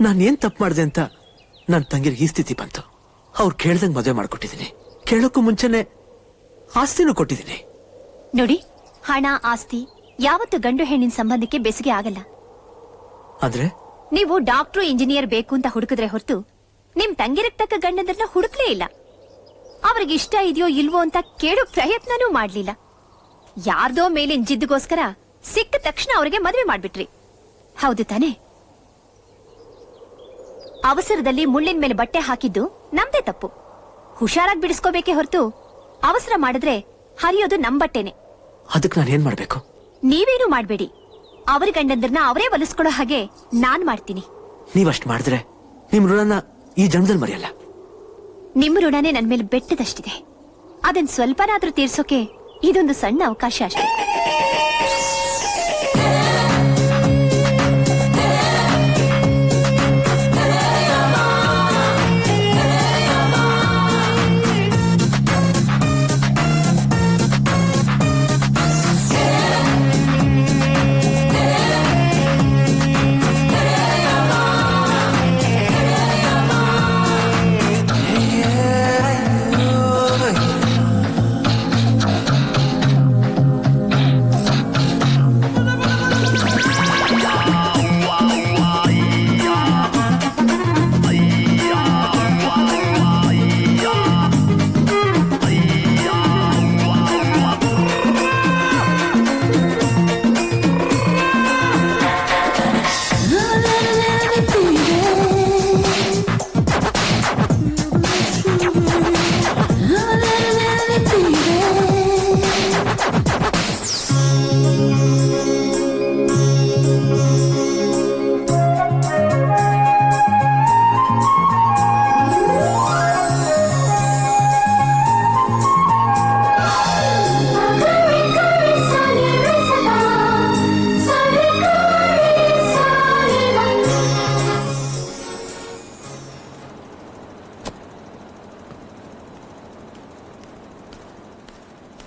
ನಾನೇನ್ ತಪ್ಪು ಮಾಡಿದೆ ಅಂತ? ನನ್ನ ತಂಗಿಗೆ ಈ ಸ್ಥಿತಿ ಬಂತು. ಅವ್ರು ಕೇಳ್ದಂಗ್ ಮದುವೆ ಮಾಡ್ಕೊಟ್ಟಿದ್ದೀನಿ ಕೇಳೋಕ್ಕೂ ಮುಂಚೆನೆ ಆಸ್ತಿನೂ ಕೊಟ್ಟಿದ್ದೀನಿ ನೋಡಿ ಹಣ ಆಸ್ತಿ ಯಾವತ್ತು ಗಂಡು ಹೆಣ್ಣಿನ ಸಂಬಂಧಕ್ಕೆ ಬೆಸುಗೆ ಆಗಲ್ಲ. ಆದ್ರೆ? ನೀವು ಡಾಕ್ಟ್ರು ಇಂಜಿನಿಯರ್ ಬೇಕು ಅಂತ ಹುಡುಕಿದ್ರೆ ಹೊರತು ನಿಮ್ ತಂಗಿರಕ್ ತಕ್ಕ ಗಂಡಂದ್ರನ್ನ ಹುಡುಕ್ಲೇ ಇಲ್ಲ. ಅವ್ರಿಗೆ ಇಷ್ಟ ಇದೆಯೋ ಇಲ್ವೋ ಅಂತ ಕೇಳೋ ಪ್ರಯತ್ನನೂ ಮಾಡ್ಲಿಲ್ಲ. ಯಾರ್ದೋ ಮೇಲಿನ ಜಿದ್ದುಗೋಸ್ಕರ ಸಿಕ್ಕ ತಕ್ಷಣ ಅವ್ರಿಗೆ ಮದುವೆ ಮಾಡ್ಬಿಟ್ರಿ. ಹೌದು ತಾನೇ? ಅವಸರದಲ್ಲಿ ಮುಳ್ಳಿನ ಮೇಲೆ ಬಟ್ಟೆ ಹಾಕಿದ್ದು ನಮ್ದೇ ತಪ್ಪು. ಹುಷಾರಾಗಿ ಬಿಡಿಸ್ಕೋಬೇಕೇ ಹೊರತು ಅವಸರ ಮಾಡಿದ್ರೆ ಹರಿಯೋದು ನಮ್ ಬಟ್ಟೆನೆ. ಅದಕ್ಕೆ ನಾನು ಏನ್ ಮಾಡ್ಬೇಕು? ನೀವೇನು ಮಾಡ್ಬೇಡಿ. ಅವ್ರ ಗಂಡಂದ್ರನ್ನ ಅವರೇ ಒಲಿಸ್ಕೊಳ್ಳೋ ಹಾಗೆ ನಾನ್ ಮಾಡ್ತೀನಿ. ನೀವಷ್ಟ್ ಮಾಡಿದ್ರೆ ನಿಮ್ ಋಣನ ಈ ಜನ್ಮದಲ್ಲಿ ಮರೆಯಲ್ಲ. ನಿಮ್ ಋಣನೇ ನನ್ ಮೇಲೆ ಬೆಟ್ಟದಷ್ಟಿದೆ. ಅದನ್ ಸ್ವಲ್ಪನಾದ್ರೂ ತೀರ್ಸೋಕೆ ಇದೊಂದು ಸಣ್ಣ ಅವಕಾಶ ಅಷ್ಟೇ.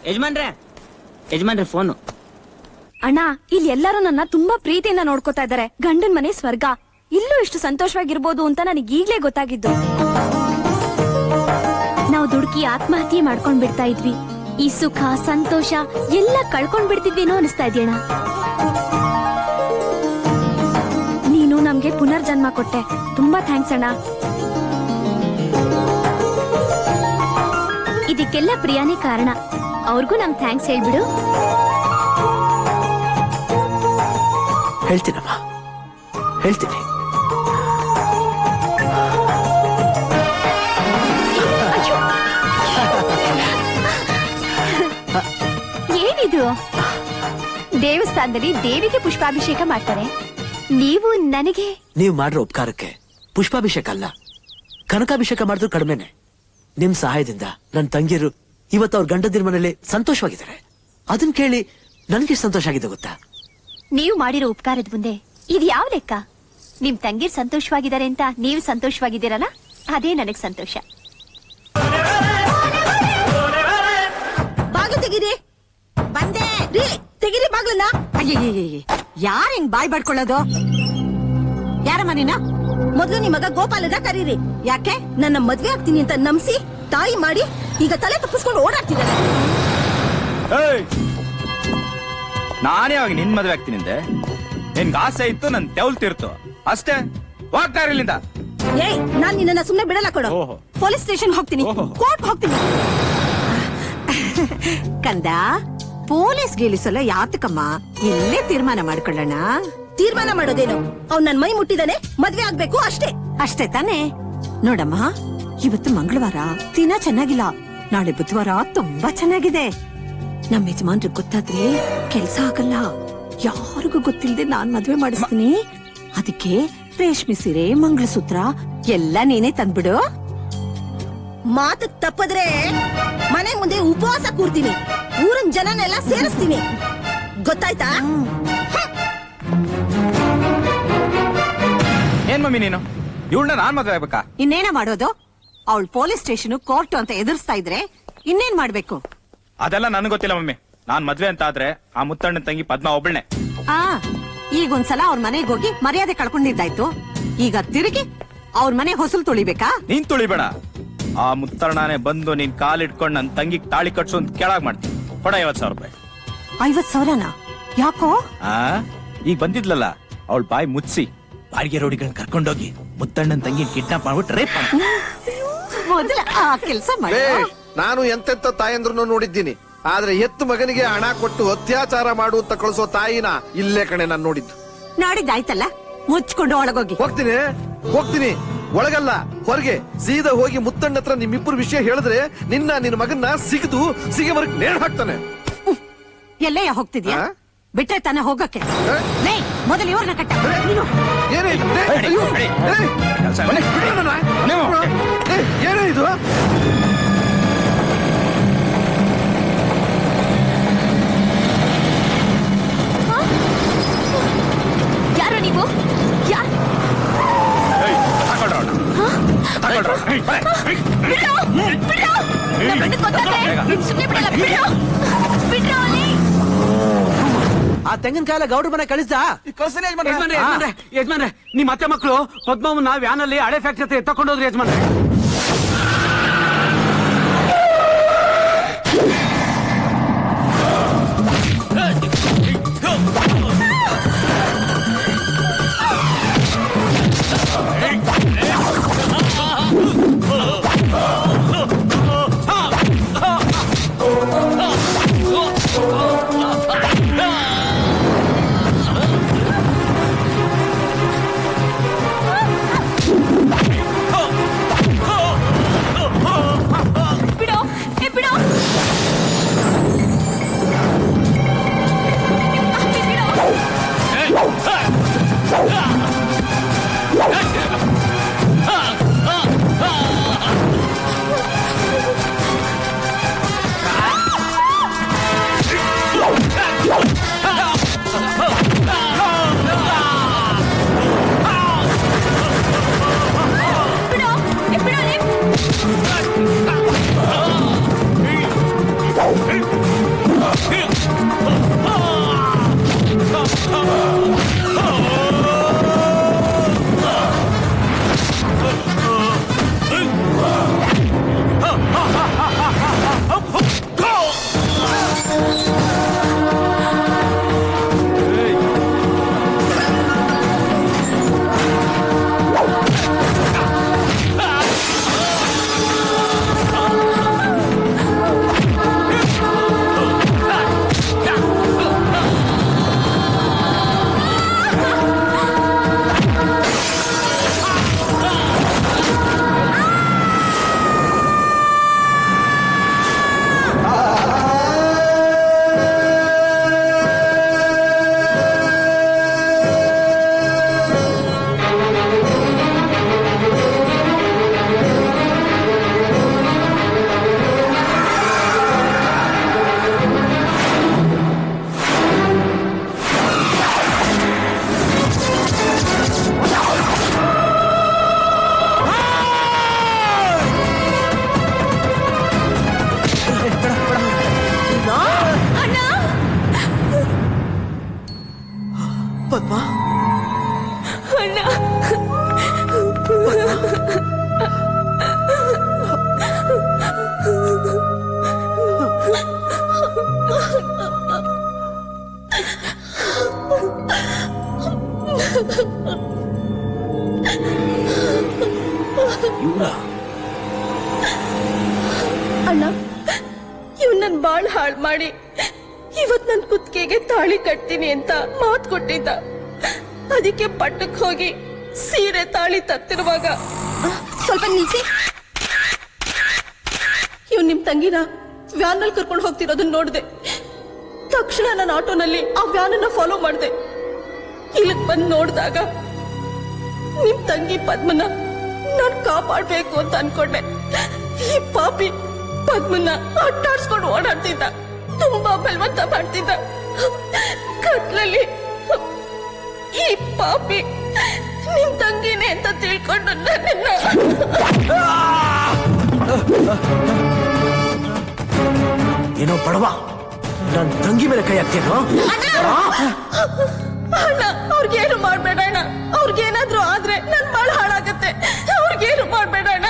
ಯಜಮಾನ್ರೆ ಯಜಮಾನ್ರೆ ಫೋನು. ಅಣ್ಣ, ಇಲ್ಲಿ ಎಲ್ಲರೂ ನನ್ನ ತುಂಬಾ ಪ್ರೀತಿಯಿಂದ ನೋಡ್ಕೋತಾ ಇದ್ದಾರೆ. ಗಂಡನ್ ಮನೆ ಸ್ವರ್ಗ. ಇಲ್ಲೂ ಇಷ್ಟು ಸಂತೋಷವಾಗಿರ್ಬೋದು ಅಂತ ನನಗೆ ಈಗ್ಲೇ ಗೊತ್ತಾಗಿದ್ದು. ನಾವು ದುಡುಕಿ ಆತ್ಮಹತ್ಯೆ ಮಾಡ್ಕೊಂಡ್ ಬಿಡ್ತಾ ಇದ್ವಿ. ಈ ಸುಖ, ಸಂತೋಷ ಎಲ್ಲ ಕಳ್ಕೊಂಡ್ ಬಿಡ್ತಿದ್ವಿನೋ ಅನಿಸ್ತಾ ಇದೆಯಣ್ಣ ನೀನು ನಮ್ಗೆ ಪುನರ್ಜನ್ಮ ಕೊಟ್ಟೆ. ತುಂಬಾ ಥ್ಯಾಂಕ್ಸ್ ಅಣ್ಣ. ಇದಕ್ಕೆಲ್ಲ ಪ್ರಿಯಾನೇ ಕಾರಣ. ಅವ್ರಿಗೂ ನಮ್ ಥ್ಯಾಂಕ್ಸ್ ಹೇಳ್ಬಿಡು. ಹೇಳ್ತೀನಮ್ಮ. ಹೇಳ್ತೀನಿ. ಏನಿದು? ದೇವಸ್ಥಾನದಲ್ಲಿ ದೇವಿಗೆ ಪುಷ್ಪಾಭಿಷೇಕ ಮಾಡ್ತಾರೆ. ನೀವು ನನಗೆ ನೀವು ಮಾಡಿರೋ ಉಪಕಾರಕ್ಕೆ ಪುಷ್ಪಾಭಿಷೇಕ ಅಲ್ಲ. ಕನಕಾಭಿಷೇಕ ಮಾಡಿದ್ರು ಕಡಿಮೆನೆ. ನಿಮ್ ಸಹಾಯದಿಂದ ನನ್ನ ತಂಗಿಯರು ಇವತ್ತು ಅವ್ರ ಗಂಡದಿರ ಮನೇಲಿ ಸಂತೋಷವಾಗಿದ್ದಾರೆ. ಅದನ್ನ ಕೇಳಿ ನನ್ಗೆ ಸಂತೋಷ ಆಗಿದೆ ಗೊತ್ತಾ? ನೀವು ಮಾಡಿರೋ ಉಪಕಾರದ ಮುಂದೆ ಇದು ಯಾವ ಲೆಕ್ಕ? ನಿಮ್ ತಂಗಿರ್ ಸಂತೋಷವಾಗಿದ್ದಾರೆ ಅಂತ ನೀವು ಸಂತೋಷವಾಗಿದ್ದೀರಲ್ಲ? ಅದೇ ನನಗ್ ಸಂತೋಷ. ಬಾಗ್ಲು ತೆಗೀರಿ. ಬಂದೆ. ರೀ ತೆಗೀರಿ ಬಾಗ್ಲನ್ನ. ಅಯ್ಯಯ್ಯಯ್ಯ ಯಾರ್ ಹಿಂಗ್ ಬಾಯ್ ಬಡ್ಕೊಳ್ಳೋದು? ಯಾರಮ್ಮ ನೀನ? ಮೊದ್ಲು ನಿಮ್ ಮಗ ಗೋಪಾಲನ ಕರೀರಿ. ಯಾಕೆ? ನನ್ನ ಮದ್ವೆ ಆಗ್ತೀನಿ ಅಂತ ನಂಬಿಸಿ. ತಾಯಿ ಮಾಡಿ ಈಗ ತಲೆ ತಪ್ಪಿಸ್ಕೊಂಡು ಓಡಾಡ್ತಿದ್ದಾರೆ ಏಯ್! ನಾನೇ ಅವಾಗ ನಿನ್ ಮದ್ವೆ ಆಗ್ತೀನಿ ಅಂದೆ ನಿನ್ಗೆ ಆಸೆ ಇತ್ತು ನನ್ ತೆವಲ್ ತೀರ್ತು. ಅಷ್ಟೇ. ಹೋಗ್ತಾ ಇರ್ಲಿಂದ ಏಯ್ ನಾನ್ ನಿನ್ನ ಸುಮ್ನೆ ಬಿಡಲ್ಲ ಕೊಡು. ಓಹೋ. ಪೊಲೀಸ್ ಸ್ಟೇಷನ್ ಹೋಗ್ತೀನಿ. ಓಹೋ. ಕೋರ್ಟ್ ಹೋಗ್ತೀನಿ. ಕಂದ ಪೊಲೀಸ್ ಗೆಲ್ಲಿಸಲ್ಲ ಯಾತಕಮ್ಮ? ಇಲ್ಲೇ ತೀರ್ಮಾನ ಮಾಡ್ಕೊಳ್ಳೋಣ. ತೀರ್ಮಾನ ಮಾಡೋದೇನು? ಅವ್ನ್ ನನ್ ಮೈ ಮುಟ್ಟಿದಾನೆ ಮದ್ವೆ ಆಗ್ಬೇಕು ಅಷ್ಟೇ. ಅಷ್ಟೇ ತಾನೇ. ನೋಡಮ್ಮ ಇವತ್ತು ಮಂಗಳವಾರ. ದಿನ ಚೆನ್ನಾಗಿಲ್ಲ. ನಾಳೆ ಬುಧವಾರ ತುಂಬಾ ಚೆನ್ನಾಗಿದೆ. ನಮ್ಮ ಯಜಮಾನ್ರಿಗೆ ಗೊತ್ತಾದ್ರೆ ಕೆಲ್ಸ ಆಗಲ್ಲ. ಯಾರಿಗೂ ಗೊತ್ತಿಲ್ಲದೆ ನಾನ್ ಮದ್ವೆ ಮಾಡಿಸ್ತೀನಿ. ಅದಕ್ಕೆ ರೇಷ್ಮೆ ಸೀರೆ ಮಂಗಳಸೂತ್ರ ಎಲ್ಲ ನೀನೇ ತಂದ್ಬಿಡು. ಮಾತು ತಪ್ಪದ್ರೆ ಮನೆ ಮುಂದೆ ಉಪವಾಸ ಕೂರ್ತೀನಿ. ಊರಿನ ಜನನೆಲ್ಲ ಸೇರಿಸ್ತೀನಿ. ಗೊತ್ತಾಯ್ತಾ? ಏನ್ ಮಮ್ಮಿ ನೀನು? ಇವಳನ್ನ ನಾನ್ ಮದ್ವೆ ಆಗ್ಬೇಕಾ? ಇನ್ನೇನ ಮಾಡೋದು? ಅವಳು ಪೊಲೀಸ್ ಸ್ಟೇಷನ್ ಕೋರ್ಟ್ ಅಂತ ಎದುರಿಸ್ತಾ ಇದ್ರೆ ಇನ್ನೇನ್ ಮಾಡ್ಬೇಕು? ಅದೆಲ್ಲ ನನಗೆ ಗೊತ್ತಿಲ್ಲ ಮಮ್ಮಿ. ನಾನ್ ಮದ್ವೆ ಅಂತ ಆದ್ರೆ ಆ ಮುತ್ತಣ್ಣ ತಂಗಿ ಪದ್ಮ ಒಬ್ಬಳನೆ ಆ ಈಗ ಒಂದ್ಸಲ ಅವ್ರ ಮನೆಗೆ ಹೋಗಿ ಮರ್ಯಾದೆ ಕಳ್ಕೊಂಡಿದ್ದಾಯ್ತು. ಈಗ ತಿರುಗಿ ಅವ್ರ ಮನೆ ಹೊಸಲು ತುಳಿಬೇಕಾ? ನೀನ್ ತುಳಿಬೇಡ. ಆ ಮುತ್ತಣ್ಣನೇ ಬಂದು ನೀನ್ ಕಾಲಿಟ್ಕೊಂಡ್ ನನ್ ತಂಗಿಗ್ ತಾಳಿ ಕಟ್ಸು ಅಂತ ಕೆಳಗ್ ಮಾಡ್ತೀನಿ. ಕೊಡ ಐವತ್ ಸಾವಿರ ರೂಪಾಯಿ. ಐವತ್ ಸಾವಿರನ? ಯಾಕೋ? ಆ ಈಗ ಬಂದಿದ್ಲಲ್ಲ ಅವಳ ಬಾಯಿ ಮುಚ್ಚಿ ಬಾಡಿಗೆ ರೋಡಿಗಳನ್ನ ಕರ್ಕೊಂಡೋಗಿ ಮುತ್ತಣ್ಣನ್ ತಂಗಿ ಕಿಡ್ನಾಪ್ ಮಾಡ್ಬಿಟ್ಟು ರೇಪ್ ಮೊದಲ ಆ ಕೆಲಸ ಮಾಡಿ. ನಾನು ಎಂತೆಂತ ತಾಯಂದ್ರನ್ನು ನೋಡಿದ್ದೀನಿ. ಆದ್ರೆ ಎತ್ತು ಮಗನಿಗೆ ಹಣ ಕೊಟ್ಟು ಅತ್ಯಾಚಾರ ಮಾಡುವಂತ ಕಳಿಸೋ ತಾಯಿನ ಇಲ್ಲೇ ಕಣೆ ನಾನು ನೋಡಿದ್ದು. ನಾಡಿದ್ದಾಯ್ತಲ್ಲ? ಮುಚ್ಕೊಂಡು ಒಳಗೋಗಿ. ಹೋಗ್ತೀನಿ ಹೋಗ್ತೀನಿ. ಒಳಗಲ್ಲ ಹೊರಗೆ. ಸೀದಾ ಹೋಗಿ ಮುತ್ತಣ್ಣ ಹತ್ರ ನಿಮ್ಮಿಬ್ಬರು ವಿಷಯ ಹೇಳಿದ್ರೆ ನಿನ್ನ ನಿನ್ನ ಮಗನ್ನ ಸಿಗದು ಸಿಗವರೆಗೆ ನೇಣ್ ಹಾಕ್ತಾನೆ. ಎಲ್ಲಯ್ಯ ಹೋಗ್ತಿದ್ಯಾ? ಬಿಟ್ಟೆ ಬಿಟ್ರೆ ತಾನೇ ಹೋಗಕ್ಕೆ ಲೇ ಮೊದಲು ಇವ್ರನ್ನ ಕಟ್ಟ ನೀನು ಏನೇ ಇದು? ಏ, ಅಯ್ಯೋ, ಏ, ಮನೆ, ಬಿಡು ನನ್ನ. ಏ, ಏನೇ ಇದು ಯಾರು ನೀವು ಯಾರು ಆ ತೆಂಗಿನಕಾಯಿಲ ಗೌಡ್ರ ಮನೆ ಕಳಿಸ್ದ? ಯಜಮಾನ್ರೆ. ಯಜಮಾನ್ರೆ ಯಜಮಾನ್ರೆ ನಿಮ್ ಅತ್ತೆ ಮಕ್ಕಳು ಪದ್ಮವನ್ನ ವ್ಯಾನ್ ಅಲ್ಲಿ ಹಳೆ ಫ್ಯಾಕ್ಟ್ರಿ ಹತ್ರ ಎತ್ತಕೊಂಡೋದ್ರಿ ಯಜಮಾನ್ರೆ. ಮಾಡಿ. ಇವತ್ ನನ್ ಕುತ್ತಿಗೆಗೆ ತಾಳಿ ಕಟ್ತೀನಿ ಅಂತ ಮಾತು ಕೊಟ್ಟಿದ್ದ. ಅದಕ್ಕೆ ಪಟ್ಟಕ್ ಹೋಗಿ ಸೀರೆ ತಾಳಿ ತತ್ತಿರುವಾಗ ಸ್ವಲ್ಪ ನಿಲ್ಸಿ. ಇವ್ ನಿಮ್ ತಂಗಿನ ವ್ಯಾನ್ನಲ್ಲಿ ಕರ್ಕೊಂಡು ಹೋಗ್ತಿರೋದನ್ನ ನೋಡ್ದೆ. ತಕ್ಷಣ ನನ್ನ ಆಟೋನಲ್ಲಿ ಆ ವ್ಯಾನ್ ಅನ್ನ ಫಾಲೋ ಮಾಡಿದೆ. ಇಲ್ಲಿಗ್ ಬಂದ್ ನೋಡಿದಾಗ ನಿಮ್ ತಂಗಿ ಪದ್ಮನ ನಾನ್ ಕಾಪಾಡ್ಬೇಕು ಅಂತ ಅನ್ಕೊಂಡೆ. ಈ ಪಾಪಿ ಪದ್ಮನ ಅಟ್ಟಾಡ್ಸ್ಕೊಂಡು ಓಡಾಡ್ತಿದ್ದ. ತುಂಬಾ ಬಲವಂತ ಮಾಡ್ತಿದ್ದ. ಕತ್ಲಲ್ಲಿ ಈ ಪಾಪಿ ನಿಮ್ ತಂಗಿನೇ ಅಂತ ತಿಳ್ಕೊಂಡು ನನ್ನ ಏನೋ ಪಡವ? ನನ್ ತಂಗಿ ಮೇಲೆ ಕೈ ಹಾಕ್ತೇನೋ ಅಣ್ಣ ಅವ್ರಿಗೇನು ಮಾಡ್ಬೇಡ ಅಣ್ಣ. ಅವ್ರಿಗೇನಾದ್ರೂ ಆದ್ರೆ ನನ್ ಬಾಳ ಹಾಳಾಗತ್ತೆ. ಅವ್ರಿಗೇನು ಮಾಡ್ಬೇಡ ಅಣ್ಣ.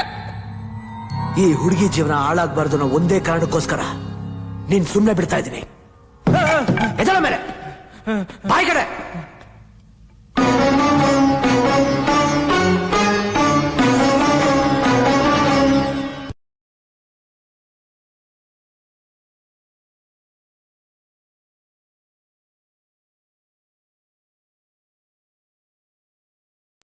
ಈ ಹುಡುಗಿ ಜೀವನ ಹಾಳಾಗ್ಬಾರ್ದು ಅನ್ನೋ ಒಂದೇ ಕಾರಣಕ್ಕೋಸ್ಕರ. ನೀನ್ ಸುಮ್ಮನೆ ಬಿಡ್ತಾ ಇದ್ದೀನಿ. ಎದಳ ಮೇಲೆ. ಬಾಯಿ ಕಡೆ.